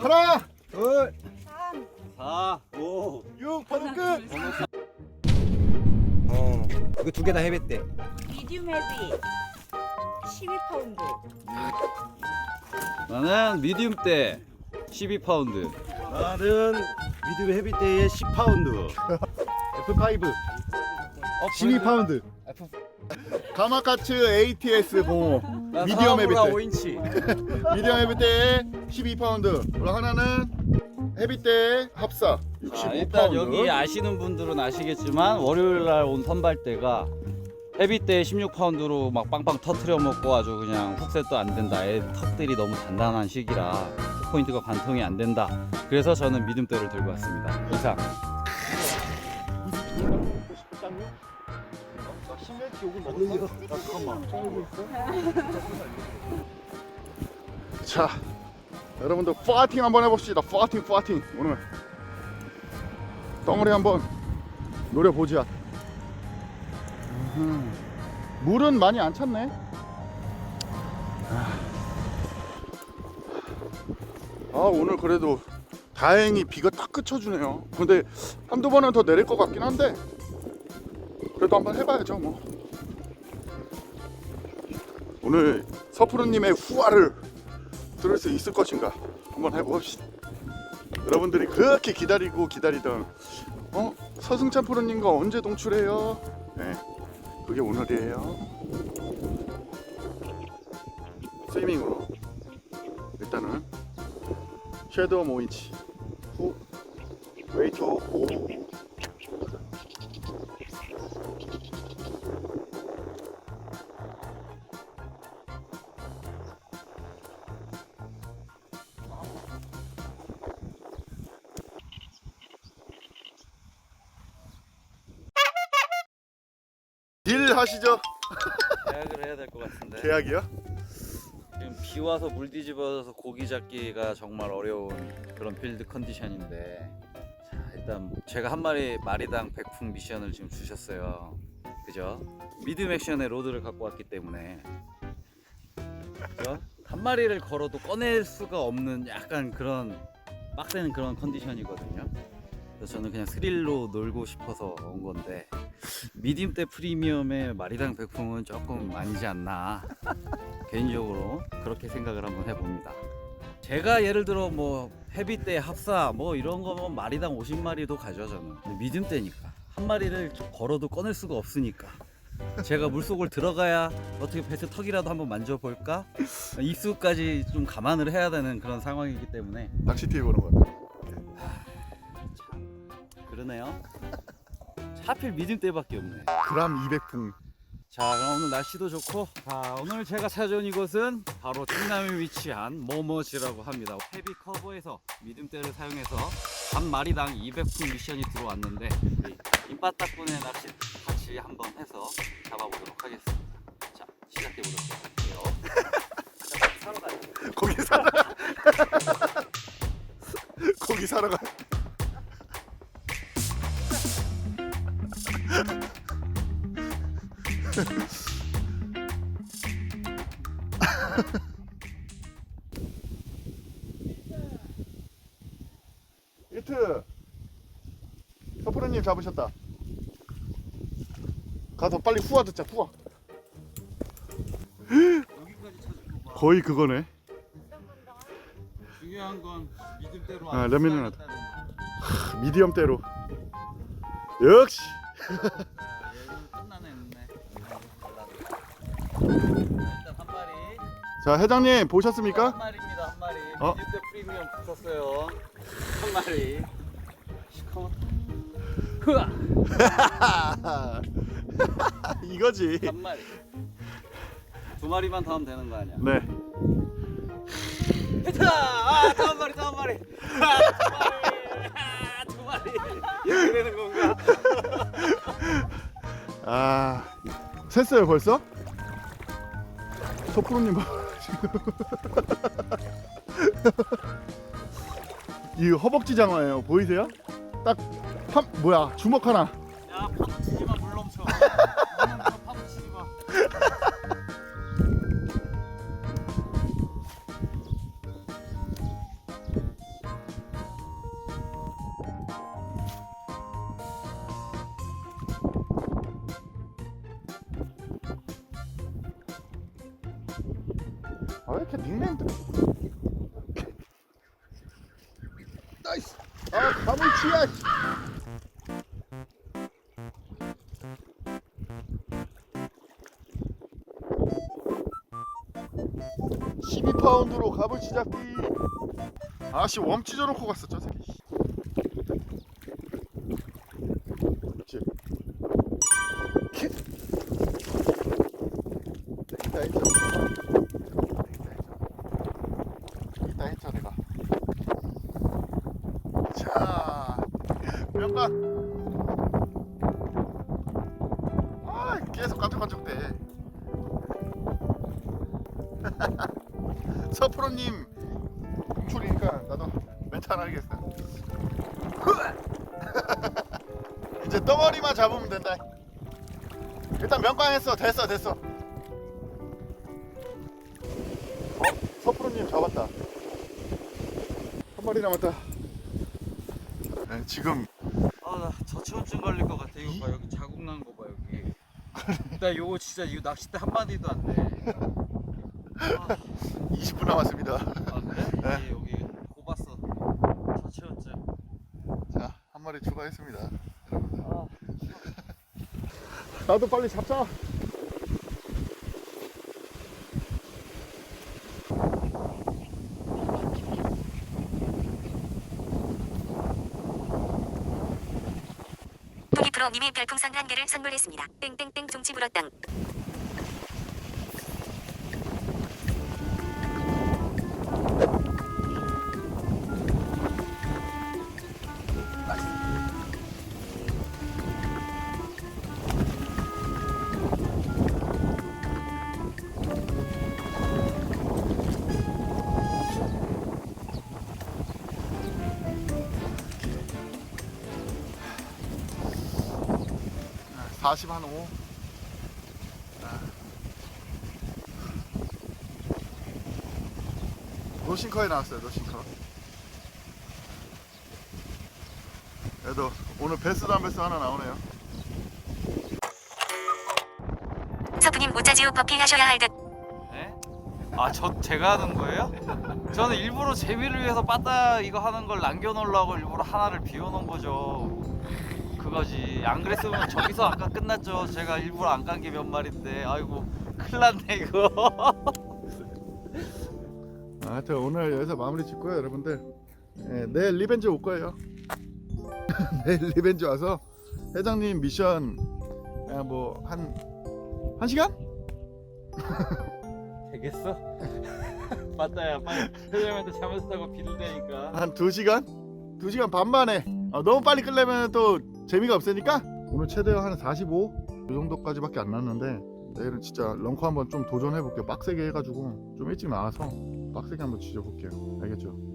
하나, 둘, 3, 4, 5. 육, 번호 끝. 어, 이거 두 개 다 해봤대. 미디움 헤비 12파운드 나는 미디움 때 12파운드. 나는 미디움 헤비 때의 10파운드 F5 12파운드. 가마카츠 ATS 05 미디엄 헤비 때. 5인치. 미디엄 헤비 때 12파운드. 그리고 하나는 헤비 때 합사 자, 일단 65파운드. 여기 아시는 분들은 아시겠지만 월요일 날 온 선발대가 헤비 때 16파운드로 막 빵빵 터트려 먹고 아주 그냥 훅셋도 안 된다. 애 턱들이 너무 단단한 시기라 포인트가 관통이 안 된다. 그래서 저는 미디움대를 들고 왔습니다. 이상. 자, 여러분들 파이팅 한번 해봅시다. 파이팅, 파이팅. 오늘 덩어리 한번 노려보자. 음흠. 물은 많이 안 찼네. 아, 오늘 그래도 다행히 비가 딱 그쳐주네요. 근데 한두 번은 더 내릴 것 같긴 한데 그래도 한번 해봐야죠 뭐. 오늘 서프로님의 후화를 들을 수 있을 것인가? 한번 해봅시다. 여러분들이 그렇게 기다리고 기다리던 어? 서승찬 프로님과 언제 동출해요? 네, 그게 오늘이에요. 스위밍으로. 일단은 섀도우 5인치. 후. 웨이트 5 딜 하시죠. 계약을 해야 될 것 같은데. 계약이요? 지금 비 와서 물 뒤집어져서 고기 잡기가 정말 어려운 그런 필드 컨디션인데 자 일단 뭐 제가 한 마리 마리당 백풍 미션을 지금 주셨어요 그죠? 미디움 액션의 로드를 갖고 왔기 때문에 그죠? 한 마리를 걸어도 꺼낼 수가 없는 약간 그런 빡세는 그런 컨디션이거든요 그래서 저는 그냥 스릴로 놀고 싶어서 온 건데 미디움 때 프리미엄의 마리당 백풍은 조금 아니지 않나 개인적으로 그렇게 생각을 한번 해봅니다. 제가 예를 들어 뭐 헤비 때 합사 뭐 이런 거면 마리당 50마리도 가죠 저는. 근데 미디움 때니까 한 마리를 걸어도 꺼낼 수가 없으니까 제가 물속을 들어가야 어떻게 배트 턱이라도 한번 만져볼까 입수까지 좀 감안을 해야 되는 그런 상황이기 때문에 낚시 TV 보는 거 같아. 참 그러네요. 하필 미디움 때밖에 없네. 그람 200풍. 자 그럼 오늘 날씨도 좋고 자 오늘 제가 찾아온 이곳은 바로 충남에 위치한 모머지라고 합니다 헤비 커버에서 미듬대를 사용해서 한 마리당 200푼 미션이 들어왔는데 우리 임바닥분의 낚시 같이 한번 해서 잡아보도록 하겠습니다 자 시작해 보도록 할게요 거기 살 히트. 서프로님 잡으셨다. 가서 빨리 후화 듣자. 여기까지 거봐 거의 그거네. 중요한 건 미듬대로 아, 레미는 하다. 미디엄대로. 역시. 얘는 끝나네 자 회장님 보셨습니까? 한 마리입니다 한 마리 어? 리미엄 붙었어요. 한 마리. 시커먼. 흐아. 이거지. 한 마리. 두 마리만 더 하면 되는 거 아니야? 네. 히트 아한 마리 또한 마리. 아, 두 마리. 아, 두 마리. 이렇게 되는 건가? 아 샜어요 벌써? 소프로님 봐 지금. 이 허벅지 장어예요. 보이세요? 딱 한, 뭐야 주먹 하나. 야 파묻히지마 물 넘쳐. 파묻히지마. 아, 왜 이렇게 닉네임들 치야 씨. (12 파운드로 가물치 잡기) 아씨 웜 찢어놓고 갔어 저 새끼 씨. 그렇지 킥 이따 했죠 이따 했죠 내가 자 명간 아 계속 깜짝깜짝대. 서프로님 공출이니까 나도 멘탈 알겠어. 이제 덩어리만 잡으면 된다. 일단 명광했어. 됐어 됐어. 어? 서프로님 잡았다. 한 마리 남았다. 네, 지금 아 나 저체온증 걸릴 것 같아. 이거 봐 여기 자국 난 거 봐 여기. 나 요거 진짜 이거 낚싯대 한 마디도 안 돼. 아, 20분 남았습니다. 아 그래? 네. 예, 여기 고봤어. 저체온증. 자 한 마리 추가했습니다 아. 나도 빨리 잡자 프로님이 별풍선 한 개를 선물했습니다. 땡땡땡 종치 불었당. 40 한 5. 노싱커에 나왔어요, 노싱커. 그래도 오늘 베스도 한 베스 하나 나오네요. 서프님 오차지우 버피 하셔야 할 듯. 네? 아 저 제가 하는 거예요? 저는 일부러 재미를 위해서 빠따 이거 하는 걸 남겨놓으려고 일부러 하나를 비워놓은 거죠 그거지 안 그랬으면 저기서 아까 끝났죠 제가 일부러 안깐게몇 마리인데 아이고 큰일 났네 이거 아, 하여튼 오늘 여기서 마무리 짓고요, 여러분들. 예, 내일 리벤지 올 거예요. 내일 리벤지 와서 회장님 미션 뭐 한 한 시간? 되겠어? 빠따야 빨리 회장님한테 잘못했다고 비밀되니까 한 2시간? 2시간 반 만에 아, 너무 빨리 끌려면 또 재미가 없으니까 오늘 최대한 한 45? 이 정도까지밖에 안 났는데 내일은 진짜 런커 한번 좀 도전해 볼게요 빡세게 해가지고 좀 일찍 나와서 빡세게 한번 지져볼게요 알겠죠?